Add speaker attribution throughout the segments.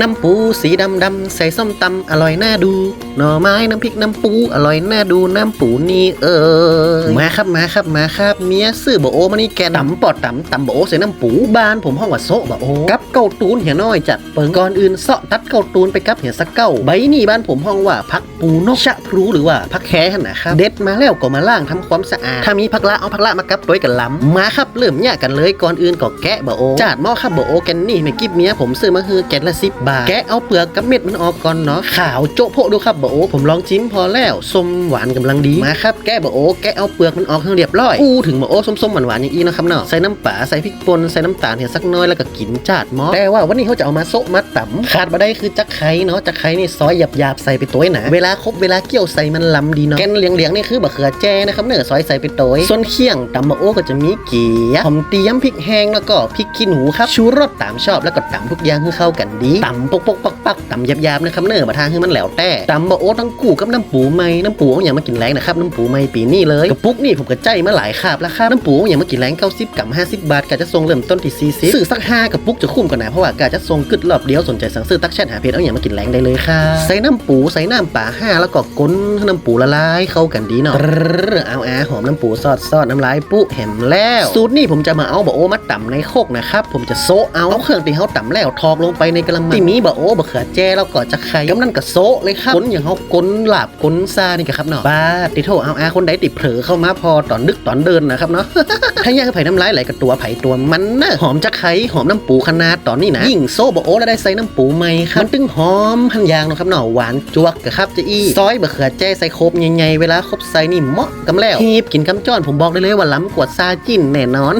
Speaker 1: น้ำปูสีดำดำๆใส่ส้มตำอร่อยน่าดู หน่อไม้น้ำพริกน้ำปูอร่อยน่าดูน้ำปูนี่เออมาครับมาครับมาครับเมียซื้อบะโอมานี่แกตำปอดตำตำบะโอใส่น้ำปูบ้านผมห้องว่าโซะบะโอกับเก้าตูนเหี่ยน้อยจัดเปิงก่อนอื่นเสาะตัดเก้าตูนไปกับเหี่ยสักเก้าใบนี่บ้านผมห้องว่าพัก ปูนกชะพลูหรือว่าพักแค่นาดครับเด็ดมาแล้วก็มาล้างทำความสะอาด ถ้ามีพักละเอาพักละมากับด้วยกันล้ำมาครับเริ่มแยกกันเลยก่อนอื่นก็แกะบะโอจาดหม้อครับบะโอแกนนี่ไม่กิบเมียผมซื้อมาคือแกนละสิบบาทแกะเอาเปลือกกับเม็ดมันออกก่อนเนาะขาวโจ๊ะโพดูครับบะโอผมลองจิ้มพอแล้วส้มหวานกำลังดีมาครับแกะบะโอแกะเอาเปลือกมันออกให้เรียบร้อยอู้ถึงบะโอส้มๆหวานๆอย่างนี้นะครับเนาะใส่น้ำปลาใส่พริกป่นใส่น้ำตาลเห็นสักน้อยแล้วก็กินจาดหม้อแต่ว่าวันนี้เขาจะเอามาโซะมาตำขาดมาได้คือจักไข่เนาะจักไข่นี่ซอยหยาบๆใส่ไปตัวหนาเวลาครบเวลาเกี่ยวใส่มันลำดีเนาะแกนเหลียงๆนี่คือบะเขือแจ้นะครับเนื้อซอยใส่ไปตัวส่วนเคี่ยงตำบะโอก็จะมีเกี๊ยหอมเตี้ยมพริกแห้งแล้วก็พริกขี้หนูครับชูรสตามชอบแล้วก็ตำทุกอย่างให้เข้ากันดีตำปกปกปักปักตำหยาบๆนะครับเนื้อมาทางให้มันแหลวแต่ตำบะโอต้องกู้กับน้ำปูไหมน้ำปูเอาอย่างมากินแรงนะครับน้ำปูไหมปีนี้เลยกระปุกนี่ผมก็ใจมาหลายคาบแล้วครับน้ำปูเอาอย่างมากินแรงเก้าสิบกับห้าสิบบาทกะจะส่งเริ่มต้นที่สี่สิบซื้อสักห้ากระปุกจะคุ้มกว่านะเพราะว่ากะจะส่งกึดรอบเดียวสนใจสั่งซื้อตักแชทหาเพจเอาอย่างมากินแรงได้เลยค่ะใส่น้ำปูใส่น้ำป่าห้าแล้วก็ก้นให้น้ำปูละลายเข้ากันดีเนาะเอาอาหอมน้ำปูซอดซอดน้ำลายปุ๊แหมแล้ว สูตรนี่ผมจะมาเอาบะโอมาต่ำในโคกนะครับผมจะโซะเอาเอาเครื่องที่เขาต่ำแล้วทอกลงไปในกระมังที่มีบะโอบะเขือแจ้แล้วก็จะไข่กำนั่นก็โซะเลยครับก้นอย่างเขาก้นหลาบก้นซานี่ก็ครับเนาะบ้าติโทเอาอาคนใดติดเผลอเข้ามาพอตอนดึกตอนเดินนะครับเนาะ ถ้าย่างไผ่น้ำลายไหลกับตัวไผ่ตัวมันนะหอมจะไข่หอมน้ำปูขนาดตอนนี้นะ ยิ่งโซบโอแล้วได้ใส่น้ำปูใหม่ครับมันตึงหอมหันยางนะครับหนาะหวานจวกกะครับจะอีซอยบะเขือแจ้ใส่โคบใหญ่ๆเวลาครบใส่นี่เหมาะกำแล้วฮีบกินกำจ้อนผมบอกได้เลยว่าล้ำกวดซาจิ้นแน่นอน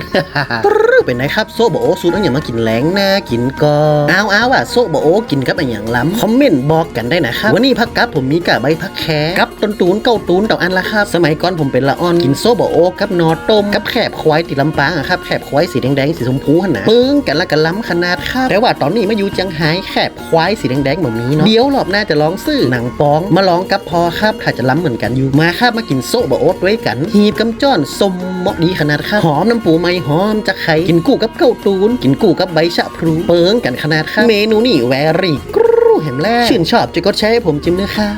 Speaker 1: เป็นไงครับโซบโอสูตรอันอย่างมากินแหลงนะกินก็อ้าวอ้าวอะโซบโอกินกับอันอย่างล้ำคอมเมนต์บอกกันได้นะครับวันนี้พักกับผมมีกะใบพักแคกับต้นตูนเก้าตูนต่ออันละครับ สมัยก่อนผมเป็นละอ่อนกินโซบโอกับนอต้มกับแคบควายติดลำปางอะครับแคบควายสีแดงๆสีชมพูขนาดปึ้งกันละกันล้ำขนาดครับแต่ว่าตอนนี้มาอยู่จังไห้แคบควายสีแดงๆแบบนี้เนาะเดี๋ยวรอบหน้าจะลองซื้อหนังป้อง มาลองกับพอครับถ้าจะล้ำเหมือนกันอยู่มาครับมากินโซบโอด้วยกัน หีบกำจ้อนสมเหมาะดีขนาดครับหอมน้ำปูไม่หอมจะไข่กินกู้กับเก้าตูน กินกู้กับใบชะพลูเปิงกันขนาดครับเมนูนี่แวรี่กรูแหมแรกชื่นชอบจะกดแชร์ให้ผมจิ้มนะครับ